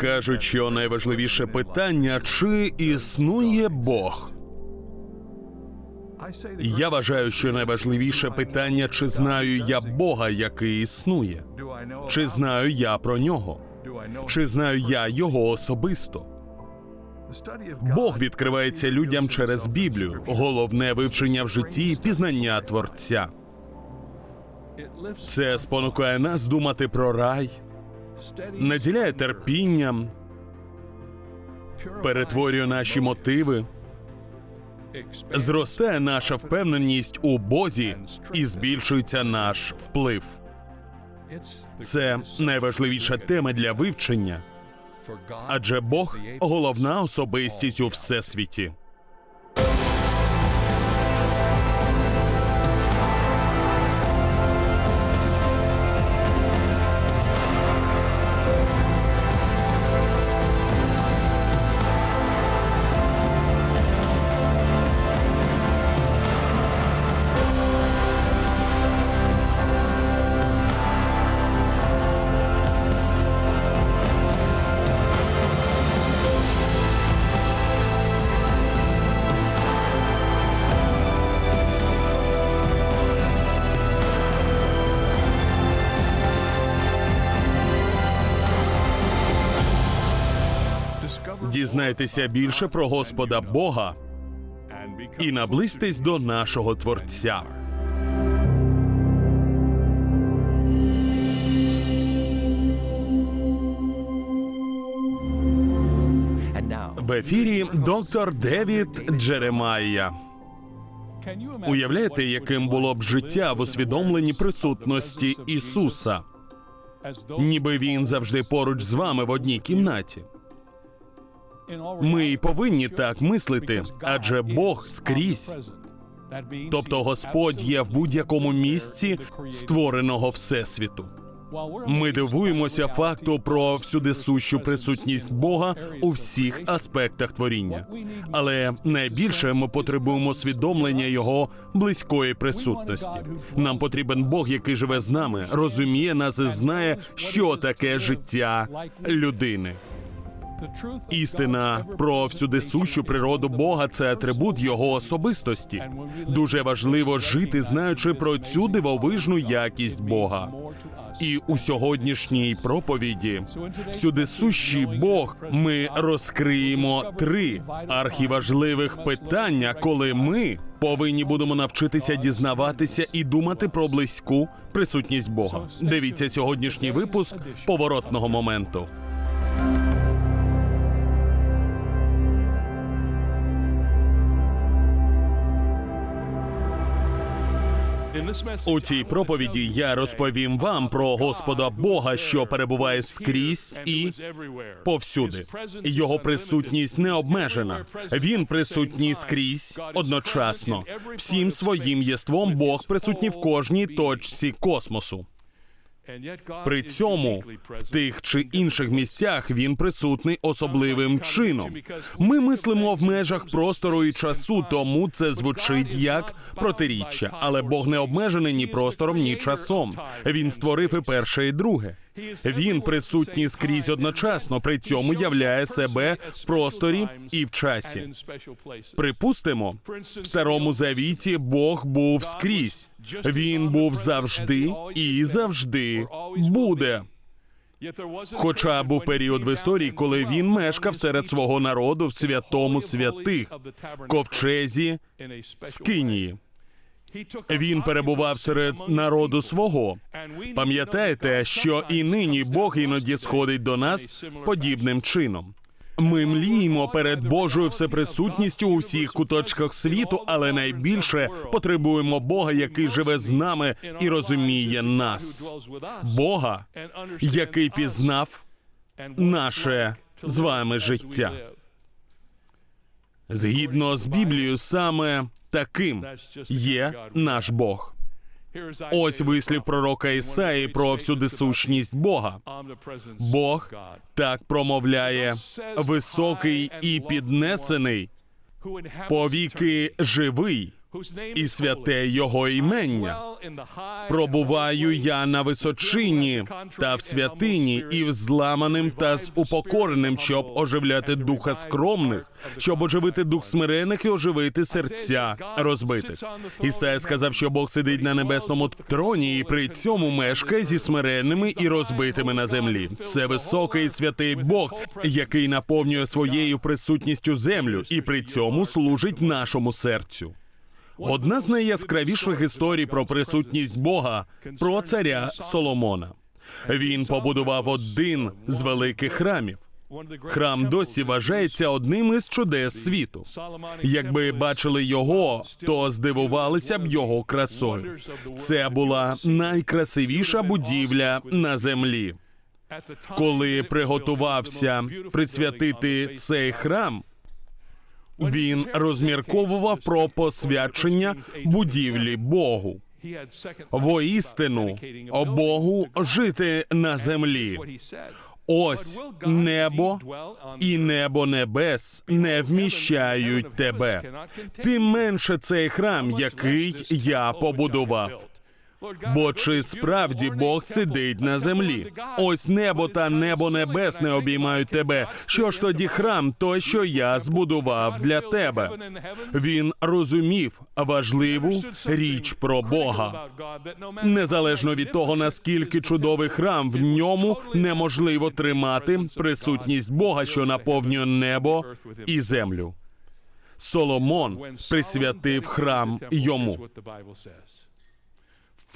Кажуть, що найважливіше питання чи існує Бог. Я вважаю, що найважливіше питання, чи знаю я Бога, який існує, чи знаю я про нього, чи знаю я його особисто. Бог відкривається людям через Біблію, головне вивчення в житті і пізнання Творця. Це спонукає нас думати про рай, наділяє терпінням, перетворює наші мотиви, зростає наша впевненість у Бозі і збільшується наш вплив. Це найважливіша тема для вивчення, адже Бог головна особистість у всесвіті. Дізнайтеся більше про Господа Бога і наблизьтесь до нашого Творця. В ефірі доктор Девід Джеремайя. Уявляєте, яким було б життя в усвідомленні присутності Ісуса, ніби він завжди поруч з вами в одній кімнаті. Ми й повинні так мислити, адже Бог скрізь. Тобто Господь є в будь-якому місці створеного всесвіту. Ми дивуємося факту про всюдисущу присутність Бога у всіх аспектах творіння. Але найбільше ми потребуємо усвідомлення його близької присутності. Нам потрібен Бог, який живе з нами, розуміє нас і знає, що таке життя людини. Істина про всюдисущу природу Бога це атрибут його особистості. Дуже важливо жити, знаючи про цю дивовижну якість Бога. І у сьогоднішній проповіді всюдисущий Бог ми розкриємо три архіважливих питання, коли ми повинні будемо навчитися дізнаватися і думати про близьку присутність Бога. Дивіться сьогоднішній випуск поворотного моменту. У цій проповіді я розповім вам про Господа Бога, що перебуває скрізь і повсюди. Його присутність не обмежена. Він присутній скрізь одночасно. Всім своїм єством Бог присутній в кожній точці космосу. При цьому в тих чи інших місцях він присутний особливим чином. Ми мислимо в межах простору і часу, тому це звучить як протиріччя. Але Бог не обмежений ні простором, ні часом. Він створив і перше, і друге. Він присутній скрізь одночасно, при цьому являє себе в просторі і в часі. Припустимо, в старому завіті Бог був скрізь. Він був завжди і завжди буде. Хоча був період в історії, коли він мешкав серед свого народу в святому святих, ковчезі Скинії. Він перебував серед народу свого. Пам'ятаєте, що і нині Бог іноді сходить до нас подібним чином. Ми мліємо перед Божою всеприсутністю у всіх куточках світу, але найбільше потребуємо Бога, який живе з нами і розуміє нас. Бога, який пізнав наше з вами життя. Згідно з Біблією, саме таким є наш Бог. Ось вислів пророка Ісаї про всюдисущність Бога. Бог так промовляє високий і піднесений, повіки живий, і святе його імення. Пробуваю я на височині та в святині, і в зламаним та з упокореним, щоб оживляти духа скромних, щоб оживити дух смирених і оживити серця розбитих. Ісая сказав, що Бог сидить на небесному троні і при цьому мешкає зі смиренними і розбитими на землі. Це високий і святий Бог, який наповнює своєю присутністю землю і при цьому служить нашому серцю. Одна з найяскравіших історій про присутність Бога про царя Соломона. Він побудував один з великих храмів. Храм досі вважається одним із чудес світу. Якби бачили його, то здивувалися б його красою. Це була найкрасивіша будівля на землі. Коли приготувався присвятити цей храм, він розмірковував про посвячення будівлі Богу. Воістину, о Богу жити на землі. Ось небо і небо небес не вміщають тебе. Тим менше цей храм, який я побудував. Бо чи справді Бог сидить на землі? Ось небо та небо небесне обіймають тебе. Що ж тоді храм, той, що я збудував для тебе? Він розумів важливу річ про Бога. Незалежно від того, наскільки чудовий храм, в ньому неможливо тримати присутність Бога, що наповнює небо і землю. Соломон присвятив храм йому.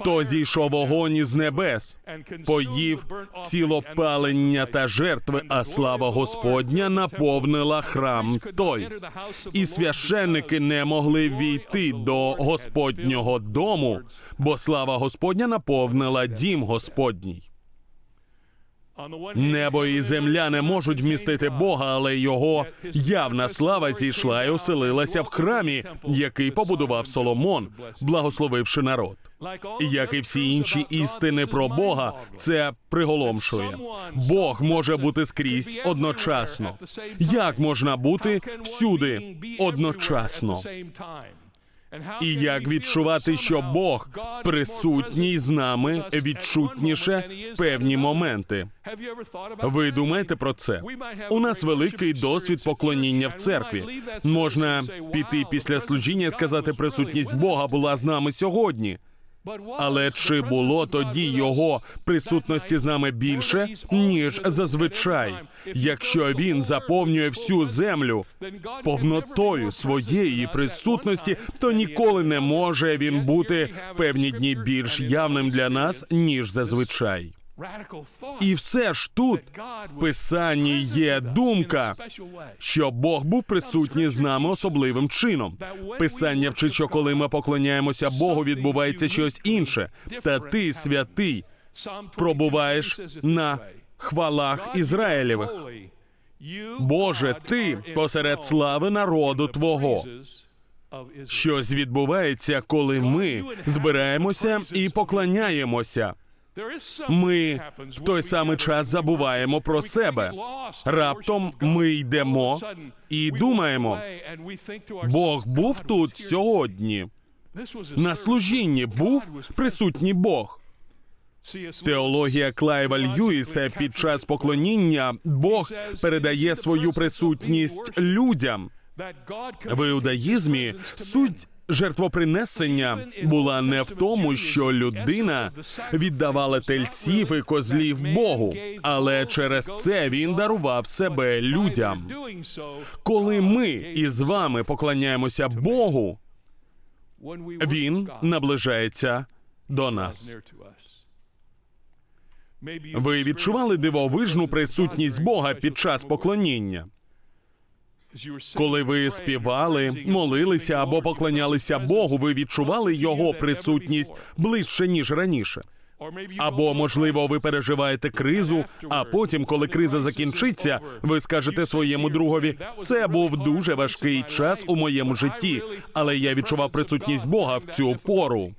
То зійшов вогонь із небес, поїв цілопалення та жертви, а слава Господня наповнила храм той. І священники не могли війти до Господнього дому, бо слава Господня наповнила дім Господній. Небо і земля не можуть вмістити Бога, але його явна слава зійшла і оселилася в храмі, який побудував Соломон, благословивши народ. Як і всі інші істини про Бога, це приголомшує. Бог може бути скрізь одночасно. Як можна бути всюди одночасно? І як відчувати, що Бог присутній з нами відчутніше в певні моменти? Ви думаєте про це? У нас великий досвід поклоніння в церкві. Можна піти після служіння і сказати, присутність Бога була з нами сьогодні. Але чи було тоді його присутності з нами більше, ніж зазвичай, якщо він заповнює всю землю повнотою своєї присутності, то ніколи не може він бути в певні дні більш явним для нас, ніж зазвичай. І все ж тут в писанні є думка, що Бог був присутній з нами особливим чином. Писання вчить, що коли ми поклоняємося Богу, відбувається щось інше. Та ти, святий, пробуваєш на хвалах Ізраїлевих. Боже, ти посеред слави народу Твого. Щось відбувається, коли ми збираємося і поклоняємося. Ми в той самий час забуваємо про себе. Раптом ми йдемо і думаємо, Бог був тут сьогодні. На служінні був присутній Бог. Теологія Клайва Льюіса під час поклоніння Бог передає свою присутність людям. В іудаїзмі суть жертвопринесення була не в тому, що людина віддавала тельців і козлів Богу, але через це він дарував себе людям. Коли ми із вами поклоняємося Богу, він наближається до нас. Ви відчували дивовижну присутність Бога під час поклоніння? Коли ви співали, молилися або поклонялися Богу, ви відчували його присутність ближче ніж раніше. Або, можливо, ви переживаєте кризу, а потім, коли криза закінчиться, ви скажете своєму другові: це був дуже важкий час у моєму житті, але я відчував присутність Бога в цю пору.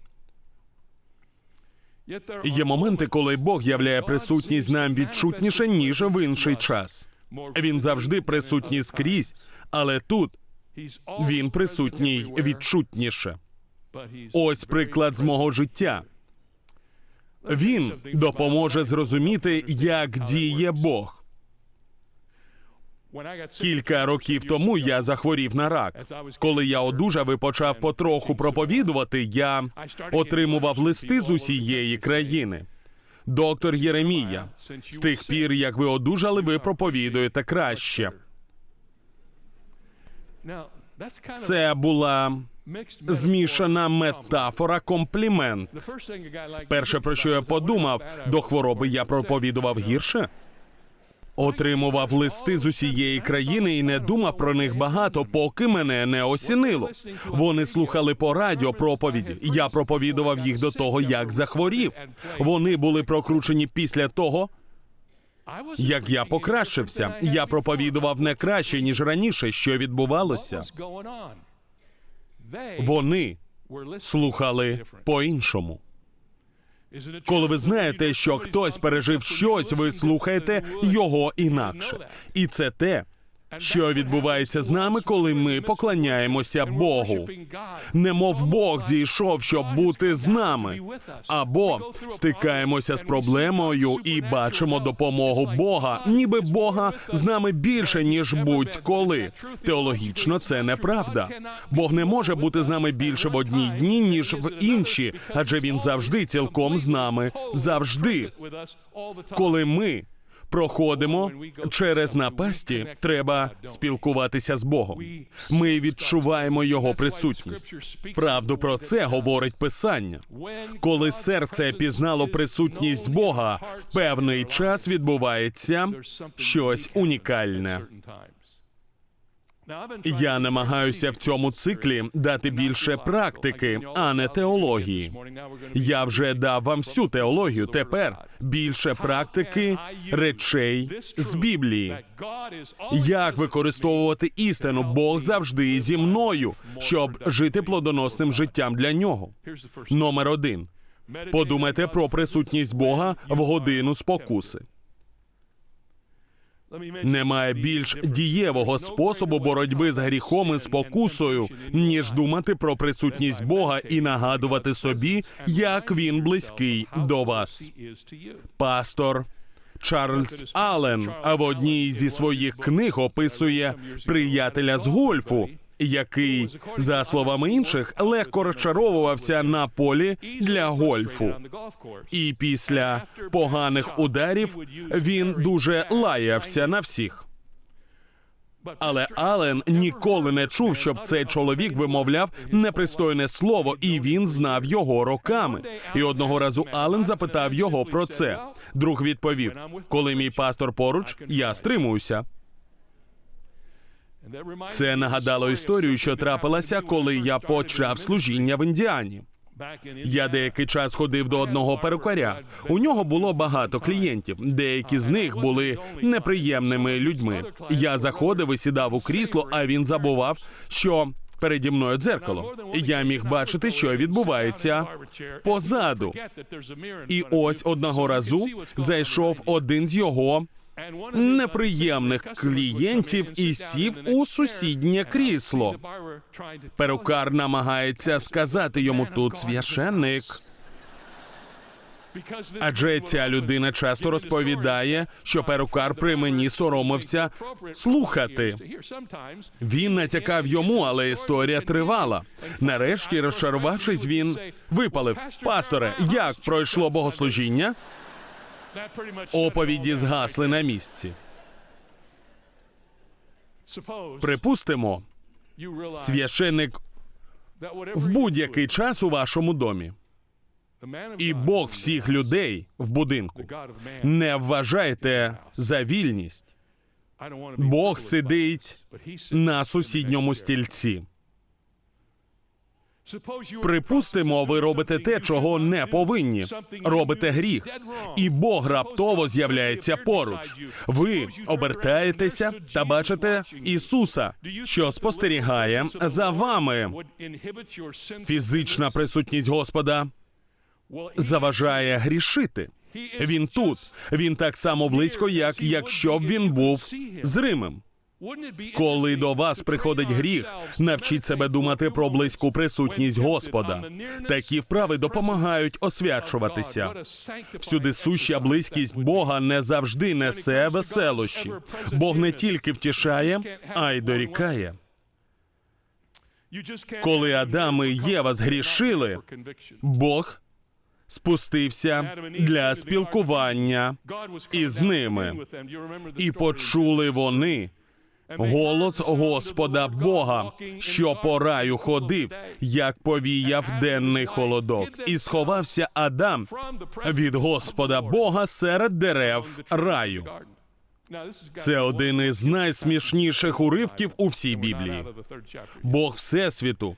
Є моменти, коли Бог являє присутність нам відчутніше ніж в інший час. Він завжди присутній скрізь, але тут він присутній відчутніше. Ось приклад з мого життя. Він допоможе зрозуміти, як діє Бог. Кілька років тому я захворів на рак. Коли я одужав і почав потроху проповідувати, я отримував листи з усієї країни. Доктор Єремія, з тих пір, як ви одужали, ви проповідуєте краще. Це була змішана метафора, комплімент. Перше, про що я подумав, до хвороби я проповідував гірше. Отримував листи з усієї країни і не думав про них багато, поки мене не осінило. Вони слухали по радіо проповіді. Я проповідував їх до того, як захворів. Вони були прокручені після того, як я покращився. Я проповідував не краще ніж раніше, що відбувалося. Вони слухали по-іншому. Коли ви знаєте, що хтось пережив щось, ви слухаєте його інакше. І це те, що відбувається з нами, коли ми поклоняємося Богу. Немов Бог зійшов, щоб бути з нами, або стикаємося з проблемою і бачимо допомогу Бога, ніби Бога з нами більше ніж будь-коли. Теологічно це неправда. Бог не може бути з нами більше в одні дні, ніж в інші, адже він завжди цілком з нами, завжди. Коли ми проходимо через напасті, треба спілкуватися з Богом. Ми відчуваємо його присутність. Правду про це говорить Писання. Коли серце пізнало присутність Бога, в певний час відбувається щось унікальне. Я намагаюся в цьому циклі дати більше практики, а не теології. Я вже дав вам всю теологію. Тепер більше практики речей з Біблії. Як використовувати істину? Бог завжди зі мною, щоб жити плодоносним життям для нього. Номер один. Подумайте про присутність Бога в годину спокуси. Немає більш дієвого способу боротьби з гріхом і спокусою, ніж думати про присутність Бога і нагадувати собі, як він близький до вас. Пастор Чарльз Аллен в одній зі своїх книг описує приятеля з гольфу, який, за словами інших, легко розчаровувався на полі для гольфу. І після поганих ударів він дуже лаявся на всіх. Але Ален ніколи не чув, щоб цей чоловік вимовляв непристойне слово, і він знав його роками. І одного разу Ален запитав його про це. Друг відповів: коли мій пастор поруч, я стримуюся. Це нагадало історію, що трапилася, коли я почав служіння в Індіані. Я деякий час ходив до одного перукаря. У нього було багато клієнтів. Деякі з них були неприємними людьми. Я заходив і сідав у крісло, а він забував, що переді мною дзеркало. Я міг бачити, що відбувається позаду. І ось одного разу зайшов один з його неприємних клієнтів і сів у сусіднє крісло. Перукар намагається сказати йому тут священник. Адже ця людина часто розповідає, що перукар при мені соромився слухати. Він натякав йому, але історія тривала. Нарешті, розчарувавшись, він випалив: Пасторе, як пройшло богослужіння? Оповіді згасли на місці. Припустимо, священник в будь-який час у вашому домі. І Бог всіх людей в будинку. Не вважайте за вільність. Бог сидить на сусідньому стільці. Припустимо, ви робите те, чого не повинні. Робите гріх, і Бог раптово з'являється поруч. Ви обертаєтеся та бачите Ісуса, що спостерігає за вами. Фізична присутність Господа заважає грішити. Він тут. Він так само близько, як якщо б він був зримим. Коли до вас приходить гріх, навчіть себе думати про близьку присутність Господа. Такі вправи допомагають освячуватися. Всюди суща близькість Бога не завжди несе веселощі. Бог не тільки втішає, а й дорікає. Коли Адам і Єва згрішили, Бог спустився для спілкування із ними, і почули вони голос Господа Бога, що по раю ходив, як повіяв денний холодок, і сховався Адам від Господа Бога серед дерев раю. Це один із найсмішніших уривків у всій Біблії. Бог Всесвіту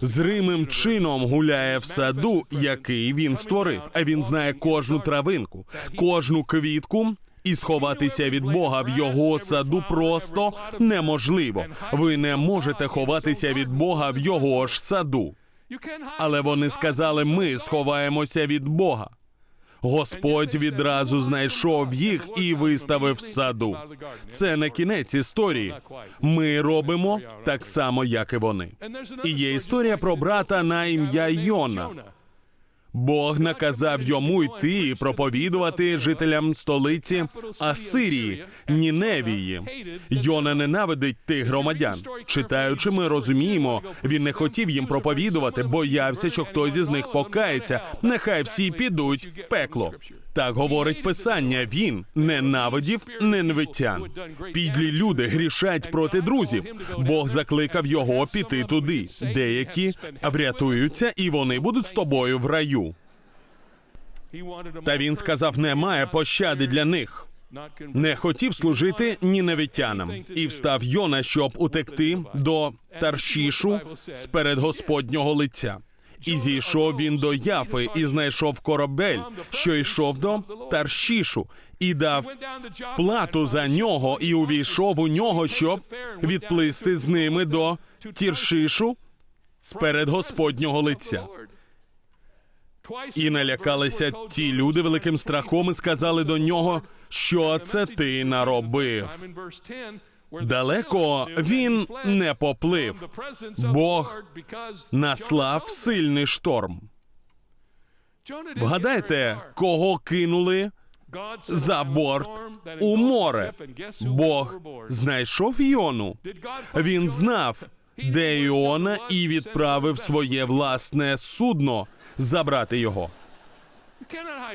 зримим чином гуляє в саду, який він створив. А він знає кожну травинку, кожну квітку. І сховатися від Бога в його саду просто неможливо. Ви не можете ховатися від Бога в його ж саду. Але вони сказали: ми сховаємося від Бога. Господь відразу знайшов їх і виставив в саду. Це не кінець історії. Ми робимо так само, як і вони. І є історія про брата на ім'я Йона. Бог наказав йому йти і проповідувати жителям столиці Асирії, Ніневії. Йона ненавидить тих громадян. Читаючи, ми розуміємо, він не хотів їм проповідувати, боявся, що хтось із них покається. Нехай всі підуть в пекло. Так говорить писання. Він ненавидів ненвитян. Підлі люди грішать проти друзів. Бог закликав його піти туди. Деякі врятуються, і вони будуть з тобою в раю. Та він сказав: немає пощади для них. Не хотів служити ніневитянам. і встав Йона, щоб утекти до Таршішу з перед Господнього лиця. І зійшов він до Яфи і знайшов корабель, що йшов до Таршішу, і дав плату за нього, і увійшов у нього, щоб відплисти з ними до Тіршишу перед Господнього лиця. І налякалися ті люди великим страхом і сказали до нього, що це ти наробив. Далеко він не поплив. Бог наслав сильний шторм. Вгадайте, кого кинули за борт у море. Бог знайшов Іону. Він знав, де Іона, і відправив своє власне судно забрати його.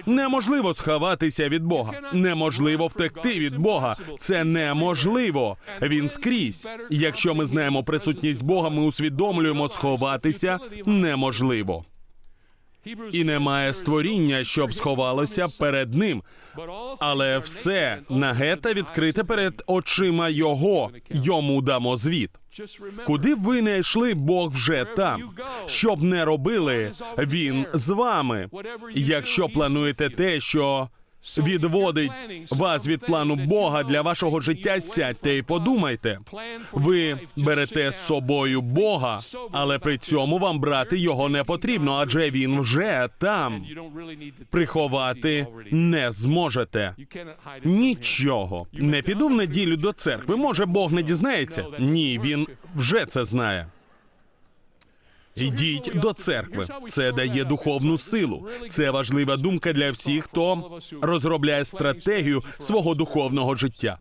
Неможливо сховатися від Бога. Неможливо втекти від Бога. Це неможливо. Він скрізь. Якщо ми знаємо присутність Бога, ми усвідомлюємо, сховатися неможливо. І немає створіння, щоб сховалося перед ним. Але все нагета відкрите перед очима його. Йому дамо звіт. Куди б ви не йшли, Бог вже там. Щоб не робили, він з вами. Якщо плануєте те, що відводить вас від плану Бога для вашого життя, сядьте і подумайте. Ви берете з собою Бога, але при цьому вам брати його не потрібно, адже він вже там. Приховати не зможете. Нічого. Не піду в неділю до церкви. Може, Бог не дізнається? Ні, він вже це знає. Йдіть до церкви. Це дає духовну силу. Це важлива думка для всіх, хто розробляє стратегію свого духовного життя.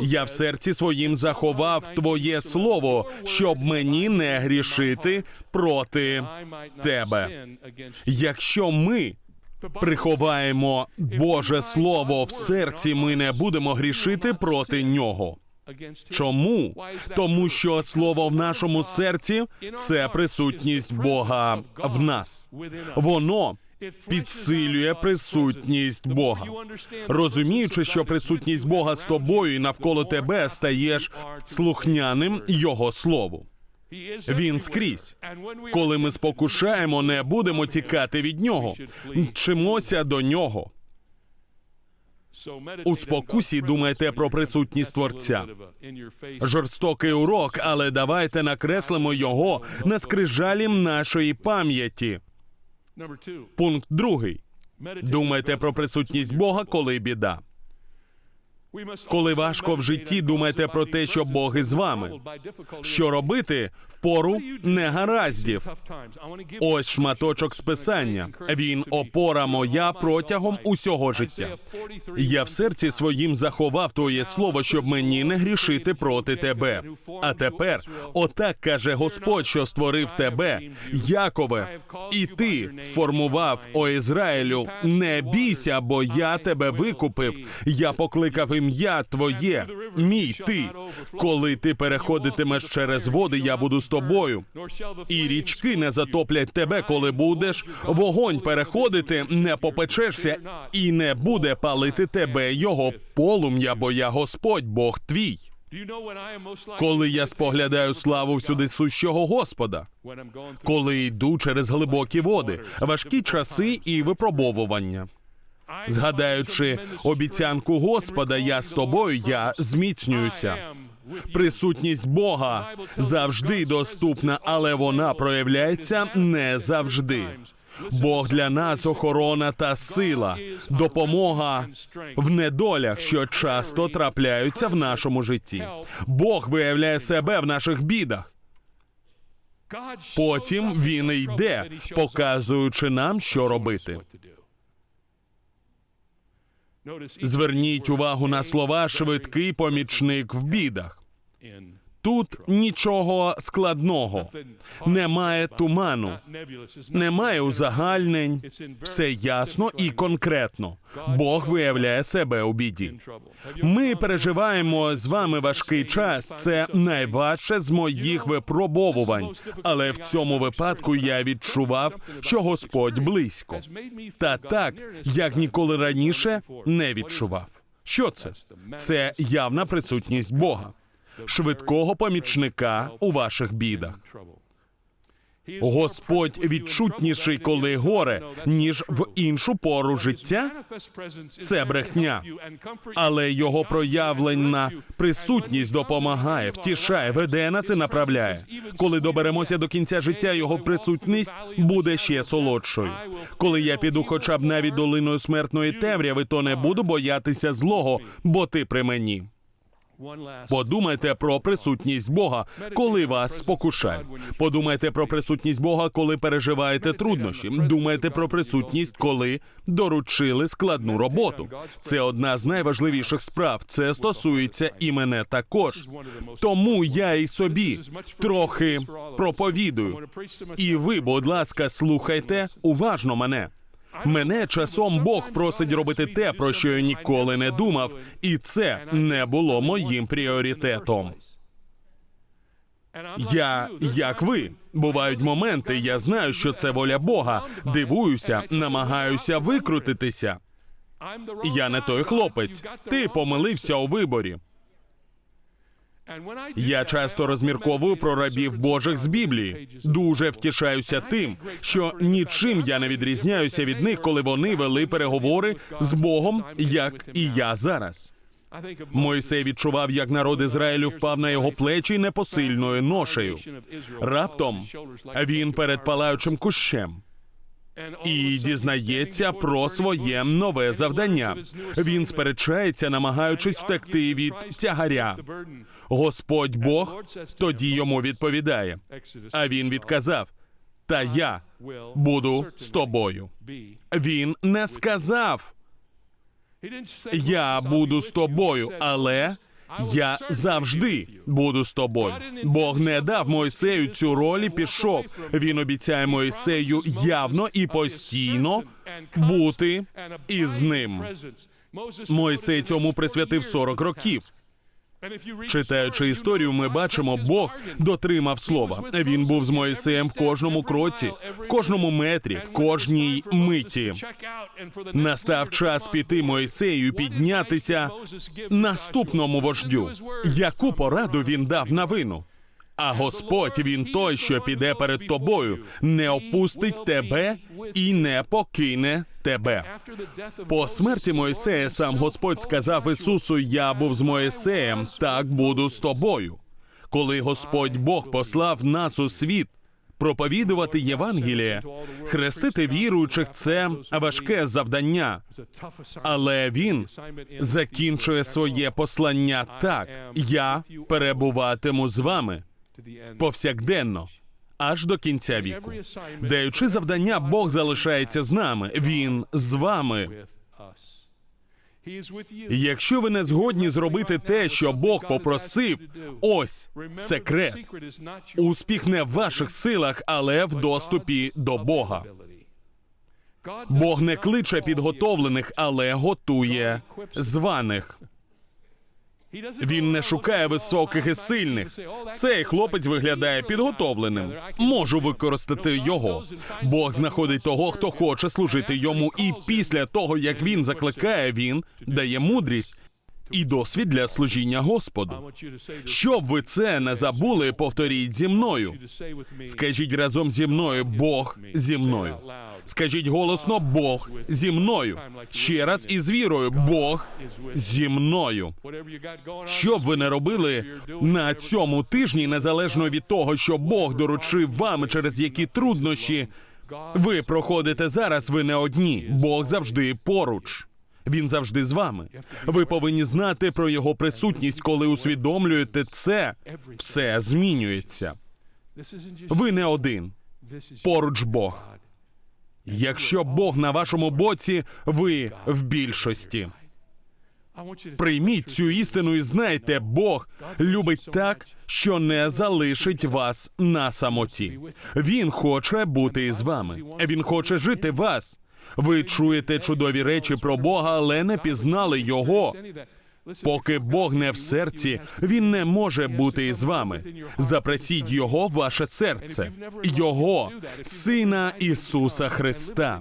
Я в серці своїм заховав твоє слово, щоб мені не грішити проти тебе. Якщо ми приховаємо Боже Слово в серці, ми не будемо грішити проти нього. Чому? Тому що слово в нашому серці це присутність Бога в нас. Воно підсилює присутність Бога. Розуміючи, що присутність Бога з тобою і навколо тебе стаєш слухняним Його слову. Він скрізь. Коли ми спокушаємо, не будемо тікати від нього. Мчимося до нього. У спокусі думайте про присутність Творця. Жорстокий урок, але давайте накреслимо його на скрижалі нашої пам'яті. Пункт другий. Думайте про присутність Бога, коли біда. Коли важко в житті, думайте про те, що Бог із вами. Що робити в пору негараздів? Ось шматочок з писання. Він опора моя протягом усього життя. Я в серці своїм заховав твоє слово, щоб мені не грішити проти тебе. А тепер, отак каже Господь, що створив тебе, Якове, і ти формував о Ізраїлю. Не бійся, бо я тебе викупив. Я покликав ім'я твоє, мій ти. Коли ти переходитимеш через води, я буду з тобою. І річки не затоплять тебе, коли будеш вогонь переходити, не попечешся, і не буде палити тебе його полум'я, бо я Господь, Бог твій. Коли я споглядаю славу всюди сущого Господа, коли йду через глибокі води, важкі часи і випробовування. Згадаючи обіцянку Господа, я з тобою, я зміцнююся. Присутність Бога завжди доступна, але вона проявляється не завжди. Бог для нас охорона та сила, допомога в недолях, що часто трапляються в нашому житті. Бог виявляє себе в наших бідах. Потім він йде, показуючи нам, що робити. Зверніть увагу на слова швидкий помічник в бідах. Тут нічого складного, немає туману, немає узагальнень. Все ясно і конкретно. Бог виявляє себе у біді. Ми переживаємо з вами важкий час. Це найважче з моїх випробовувань. Але в цьому випадку я відчував, що Господь близько. Та так, як ніколи раніше не відчував. Що це? Це явна присутність Бога, швидкого помічника у ваших бідах. Господь відчутніший, коли горе, ніж в іншу пору життя. Це брехня. Але його проявлена присутність допомагає, втішає, веде нас і направляє. Коли доберемося до кінця життя, його присутність буде ще солодшою. Коли я піду, хоча б навіть долиною смертної темряви, то не буду боятися злого, бо ти при мені. Подумайте про присутність Бога, коли вас спокушають. Подумайте про присутність Бога, коли переживаєте труднощі. Думайте про присутність, коли доручили складну роботу. Це одна з найважливіших справ. Це стосується і мене також. Тому я і собі трохи проповідую. І ви, будь ласка, слухайте уважно мене. Мене часом Бог просить робити те, про що я ніколи не думав, і це не було моїм пріоритетом. Я, як ви, бувають моменти, я знаю, що це воля Бога. Дивуюся, намагаюся викрутитися. Я не той хлопець. Ти помилився у виборі. Я часто розмірковую про рабів Божих з Біблії. Дуже втішаюся тим, що нічим я не відрізняюся від них, коли вони вели переговори з Богом, як і я зараз. Мойсей відчував, як народ Ізраїлю впав на його плечі непосильною ношею. Раптом він перед палаючим кущем. І дізнається про своє нове завдання. Він сперечається, намагаючись втекти від тягаря. Господь Бог тоді йому відповідає. А він відказав: Та я буду з тобою. Він не сказав: Я буду з тобою, але я завжди буду з тобою. Бог не дав Мойсею цю роль і пішов. Він обіцяє Мойсею явно і постійно бути із ним. Мойсей цьому присвятив 40 років. Читаючи історію, ми бачимо, Бог дотримав слова. Він був з Моїсеєм в кожному кроці, в кожному метрі, в кожній миті. Настав час піти Моїсею піднятися наступному вождю. Яку пораду він дав на вину? А Господь він той, що піде перед тобою, не опустить тебе і не покине тебе. По смерті Моїсея сам Господь сказав Ісусу: Я був з Моїсеєм, так буду з тобою. Коли Господь Бог послав нас у світ Проповідувати Євангеліє, хрестити віруючих це важке завдання, але він закінчує своє послання так: я перебуватиму з вами повсякденно. Аж до кінця віку. Даючи завдання, Бог залишається з нами. Він з вами. Якщо ви не згодні зробити те, що Бог попросив, ось секрет. Успіх не в ваших силах, але в доступі до Бога. Бог не кличе підготовлених, але готує званих. Він не шукає високих і сильних. Цей хлопець виглядає підготовленим. Можу використати його. Бог знаходить того, хто хоче служити йому, і після того, як він закликає, він дає мудрість і досвід для служіння Господу. Щоб ви це не забули, повторіть зі мною. Скажіть разом зі мною, Бог зі мною. Скажіть голосно, Бог зі мною. Ще раз із вірою, Бог зі мною. Що б ви не робили на цьому тижні, незалежно від того, що Бог доручив вам, через які труднощі ви проходите зараз, ви не одні. Бог завжди поруч. Він завжди з вами. Ви повинні знати про його присутність, коли усвідомлюєте це, все змінюється. Ви не один. Поруч Бог. Якщо Бог на вашому боці, ви в більшості. Прийміть цю істину і знайте, Бог любить так, що не залишить вас на самоті. Він хоче бути із вами. Він хоче жити вас. Ви чуєте чудові речі про Бога, але не пізнали його. Поки Бог не в серці, він не може бути із вами. Запросіть його в ваше серце, його сина Ісуса Христа.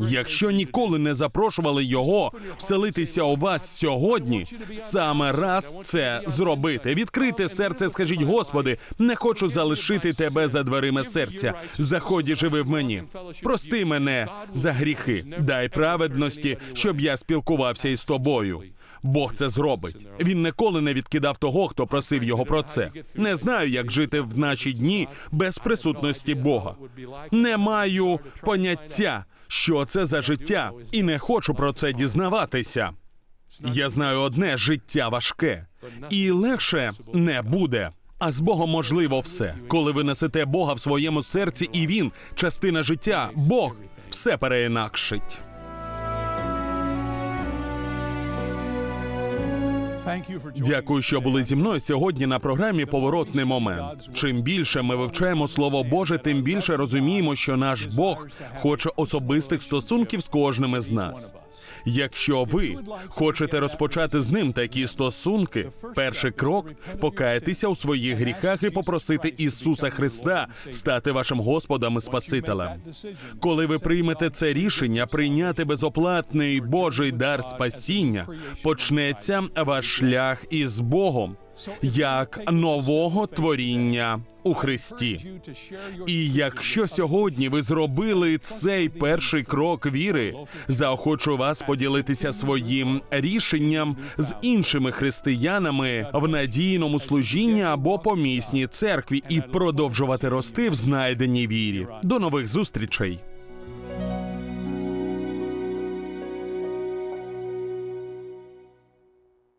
Якщо ніколи не запрошували його вселитися у вас сьогодні, саме раз це зробити. Відкрите серце, скажіть, Господи, не хочу залишити тебе за дверима серця. Заході, живи в мені. Прости мене за гріхи, дай праведності, щоб я спілкувався із тобою. Бог це зробить. Він ніколи не відкидав того, хто просив його про це. Не знаю, як жити в наші дні без присутності Бога. Не маю поняття, що це за життя, і не хочу про це дізнаватися. Я знаю одне життя важке, і легше не буде. А з Богом можливо все. Коли ви несете Бога в своєму серці, і він частина життя, Бог все переінакшить. Дякую, що були зі мною сьогодні на програмі Поворотний момент. Чим більше ми вивчаємо Слово Боже, тим більше розуміємо, що наш Бог хоче особистих стосунків з кожним із нас. Якщо ви хочете розпочати з ним такі стосунки, перший крок покаятися у своїх гріхах і попросити Ісуса Христа стати вашим Господом і Спасителем. Коли ви приймете це рішення, прийняти безоплатний Божий дар спасіння, почнеться ваш шлях із Богом як нового творіння у Христі. І якщо сьогодні ви зробили цей перший крок віри, заохочу вас поділитися своїм рішенням з іншими християнами в надійному служінні або помісній церкві і продовжувати рости в знайденій вірі. До нових зустрічей.